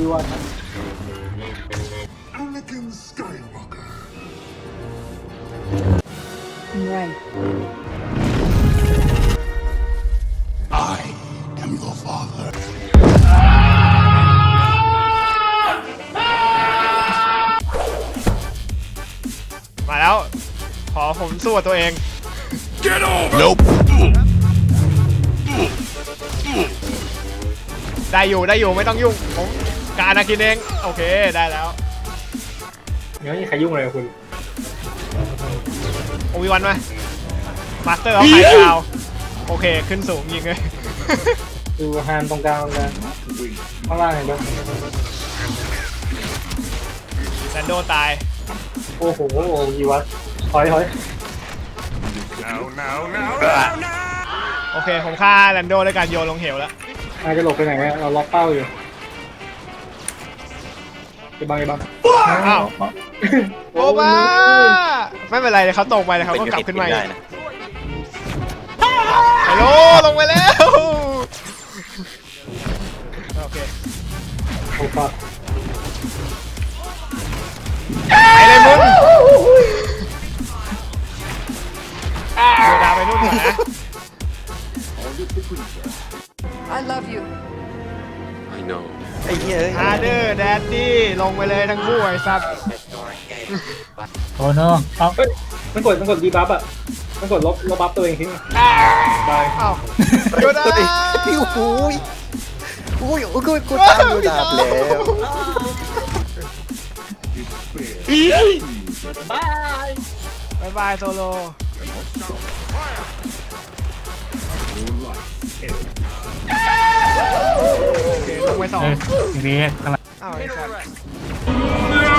วีวัน Anakin Skywalker. Right. I am your father. มาแล้ว ขอผมสู้กับตัวเอง Get over! Nope. ได้อยู่ได้อยู่ไม่ต้องยุ่งผม การอากินเองโอเคได้แล้วยังไม่มีใครยุ่งเลยกับคุณโอวิวันมามาสเตอร์เอาไข่ดาวโอเคขึ้นสูงยิงเลย ดูฮานตรงกลางตรงกลางข้างล่างเห็นปะแซนโดตายโอ้โหยีวัตถอยถอยโอเคผมฆ่าแลนโดด้วยการโยนลงเหวแล้ว นายจะหลบไปไหนอะเราล็อกเป้าอยู่ ไอ้บังไอ้บังอ้าวโบบ้าไม่เป็นไรเลยเขาตกไปเลยเขาก็กลับขึ้นมาอีกได้นะฮัลโหลลงไปแล้วโอเคโอ้ฟักไปเลยมึงโยดาไปนู่นเถอะนะ I love you. I know ไอ้เหี้ยเอ้ยฮาร์เดอร์แดดดี้ลงไปเลยทั้งคู่ไอ้สัตว์โอ้โนเอาเฮ้ยมันกดมันกดดีบัฟอะมันกดลบลบบัฟตัวเองทิ้งตายอ้าวโยดาพี่โอ้ยโอ้ยโอ้ยกูกูตามอยู่ดาบแล้วบายบายโซโลโอเคลง ไว้สองเออทียกอะาวไอ้สัตว์